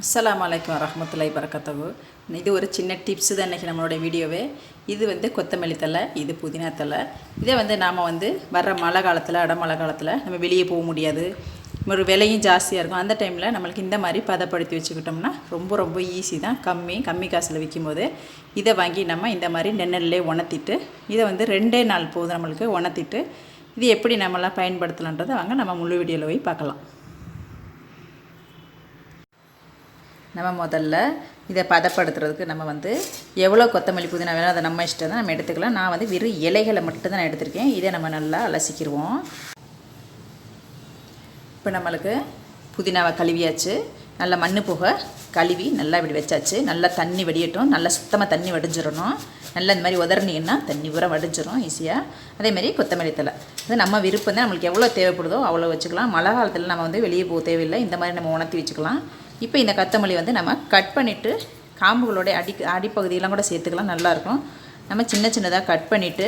அஸ்லாம் அலைக்கும் வரஹ்மத்துல்லாஹி வரகத்தகு இது ஒரு சின்ன டிப்ஸு தான் இன்றைக்கி நம்மளோட வீடியோவே. இது வந்து கொத்தமல்லி தழை இது புதினா தழை. இதை வந்து நாம் வந்து வர்ற மழை காலத்தில் அடமழை காலத்தில் நம்ம வெளியே போக முடியாது. ஒரு விலையும் ஜாஸ்தியாக இருக்கும். அந்த டைமில் நம்மளுக்கு இந்த மாதிரி பதப்படுத்தி வச்சுக்கிட்டோம்னா ரொம்ப ரொம்ப ஈஸி தான். கம்மி கம்மி காசில் விற்கும்போது இதை வாங்கி நம்ம இந்த மாதிரி நெண்ணல்லே உணர்த்திட்டு இதை வந்து ரெண்டே நாள் போதும் நம்மளுக்கு உணர்த்திட்டு இது எப்படி நம்மளாம் பயன்படுத்தலான்றதை வாங்க நம்ம முழு வீடியோவில் போய் பார்க்கலாம். நம்ம முதல்ல இதை பதப்படுத்துறதுக்கு நம்ம வந்து எவ்வளோ கொத்தமல்லி புதினா வேணும் அதை நம்ம இஷ்டம் தான் நம்ம எடுத்துக்கலாம். நான் வந்து வெறும் இலைகளை மட்டும் தான் நான் எடுத்திருக்கேன். இதை நம்ம நல்லா அலசிக்கிடுவோம் இப்போ நம்மளுக்கு புதினாவை கழுவியாச்சு. நல்லா மண் போக கழுவி நல்லா இப்படி வச்சாச்சு. நல்லா தண்ணி வடியட்டும். நல்லா சுத்தமாக தண்ணி வடிஞ்சிடணும். நல்லா இந்த மாதிரி உதறினீங்கன்னா தண்ணி பூரா வடிஞ்சிடும் ஈஸியாக அதேமாதிரி கொத்தமல்லி தலை இது நம்ம விருப்பம் தான் நம்மளுக்கு எவ்வளோ தேவைப்படுதோ அவ்வளோ வச்சுக்கலாம். மழை காலத்தில் நம்ம வந்து வெளியே போக தேவையில்லை. இந்த மாதிரி நம்ம உணர்த்தி வச்சுக்கலாம். இப்போ இந்த கொத்தமல்லி வந்து நம்ம கட் பண்ணிவிட்டு காம்புகளோட அடி அடிப்பகுதியெல்லாம் கூட சேர்த்துக்கலாம் நல்லாயிருக்கும். நம்ம சின்ன சின்னதாக கட் பண்ணிவிட்டு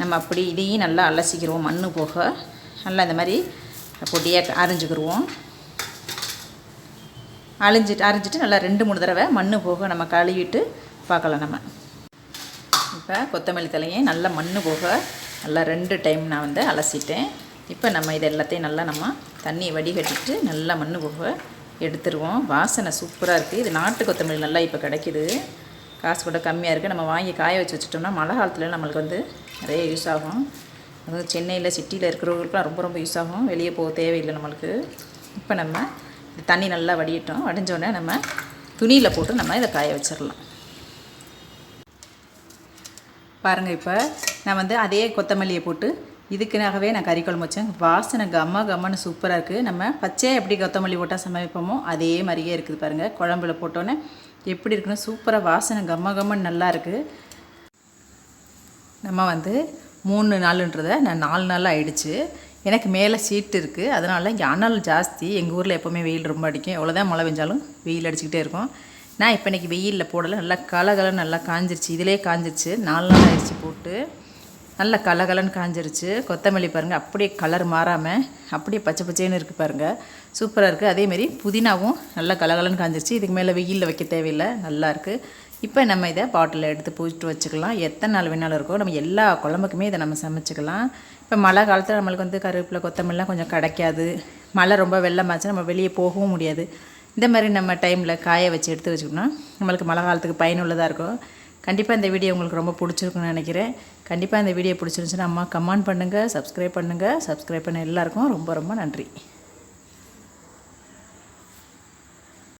நம்ம அப்படி இதையும் நல்லா அலசிக்கிடுவோம் மண் போக. நல்லா இந்த மாதிரி பொடியாக அரைஞ்சிக்கிடுவோம் அழிஞ்சிட்டு அரைஞ்சிட்டு நல்லா ரெண்டு மூணு தடவை மண் போக நம்ம கழுவிட்டு பார்க்கலாம் நம்ம. இப்போ கொத்தமல்லி தலையை நல்லா மண் போக நல்லா ரெண்டு டைம் நான் வந்து அலசிட்டேன். இப்போ நம்ம இது எல்லாத்தையும் நல்லா நம்ம தண்ணியை வடிகட்டிட்டு நல்லா மண் போக எடுத்துருவோம். வாசனை சூப்பராக இருக்குது இது நாட்டு கொத்தமல்லி நல்லா இப்போ கிடைக்கிது. காசு கூட கம்மியாக இருக்குது நம்ம வாங்கி காய வச்சு வச்சுட்டோம்னா மழை காலத்தில் நம்மளுக்கு வந்து நிறைய யூஸ் ஆகும். அதுவும் சென்னையில் சிட்டியில் இருக்கிறவங்களுக்குலாம் ரொம்ப ரொம்ப யூஸ் ஆகும். வெளியே போக தேவையில்லை நம்மளுக்கு. இப்போ நம்ம தண்ணி நல்லா வடியட்டும். வடிஞ்சோடனே நம்ம துணியில் போட்டு நம்ம இதை காய வச்சிடலாம். பாருங்கள் இப்போ நான் வந்து அதே கொத்தமல்லியை போட்டு இதுக்குனாகவே நான் கறி குழம்பு வச்சேன். வாசனை கம்ம கம்மன்னு சூப்பராக இருக்குது நம்ம பச்சையாக எப்படி கொத்தமல்லி போட்டால் சமைப்போமோ அதே மாதிரியே இருக்குது பாருங்கள் குழம்புல போட்டோன்னே எப்படி இருக்குன்னு சூப்பராக வாசனை கம்ம கம்மன்னு நல்லா இருக்குது நம்ம வந்து மூணு நாளுன்றதை நான் நாலு நாள் ஆயிடுச்சு. எனக்கு மேலே சீட்டு இருக்குது அதனால் இங்கே அனல் ஜாஸ்தி. எங்கள் ஊரில் எப்போவுமே வெயில் ரொம்ப அடிக்கும். எவ்வளோதான் மழை பெஞ்சாலும் வெயில் அடிச்சுக்கிட்டே இருக்கும். நான் இப்போ இன்றைக்கி வெயிலில் போடலை. நல்லா கலகலன்னு நல்லா காஞ்சிருச்சு. இதிலே காஞ்சிருச்சு. நாலு நாள் ஆயிடுச்சு போட்டு. நல்ல கலகலன்னு காஞ்சிருச்சு. கொத்தமல்லி பாருங்கள் அப்படியே கலர் மாறாமல் அப்படியே பச்சை பச்சைன்னு இருக்குது பாருங்கள் சூப்பராக இருக்குது அதேமாரி புதினாவும் நல்லா கலகலன்னு காஞ்சிருச்சு. இதுக்கு மேலே வெயிலில் வைக்க தேவையில்லை. நல்லாயிருக்கு இப்போ நம்ம இதை பாட்டிலில் எடுத்து பூச்சிட்டு வச்சுக்கலாம். எத்தனை நாள் வேணாலும் இருக்கோ நம்ம எல்லா குழம்புக்குமே இதை நம்ம சமைச்சிக்கலாம். இப்போ மழை காலத்தில் நம்மளுக்கு வந்து கருவேப்பிலை கொத்தமல்லாம் கொஞ்சம் கிடைக்காது. மழை ரொம்ப வெள்ளமாச்சு நம்ம வெளியே போகவும் முடியாது. இந்த மாதிரி நம்ம டைமில் காய வச்சு எடுத்து வச்சுக்கணும் நம்மளுக்கு மழை காலத்துக்கு பயனுள்ளதாக இருக்கும். கண்டிப்பாக இந்த வீடியோ உங்களுக்கு ரொம்ப பிடிச்சிருக்குன்னு நினைக்கிறேன். கண்டிப்பாக இந்த வீடியோ பிடிச்சிருந்துச்சுன்னா அம்மா கமெண்ட் பண்ணுங்கள் சப்ஸ்கிரைப் பண்ணுங்கள் சப்ஸ்கிரைப் பண்ண எல்லாருக்கும் ரொம்ப ரொம்ப நன்றி.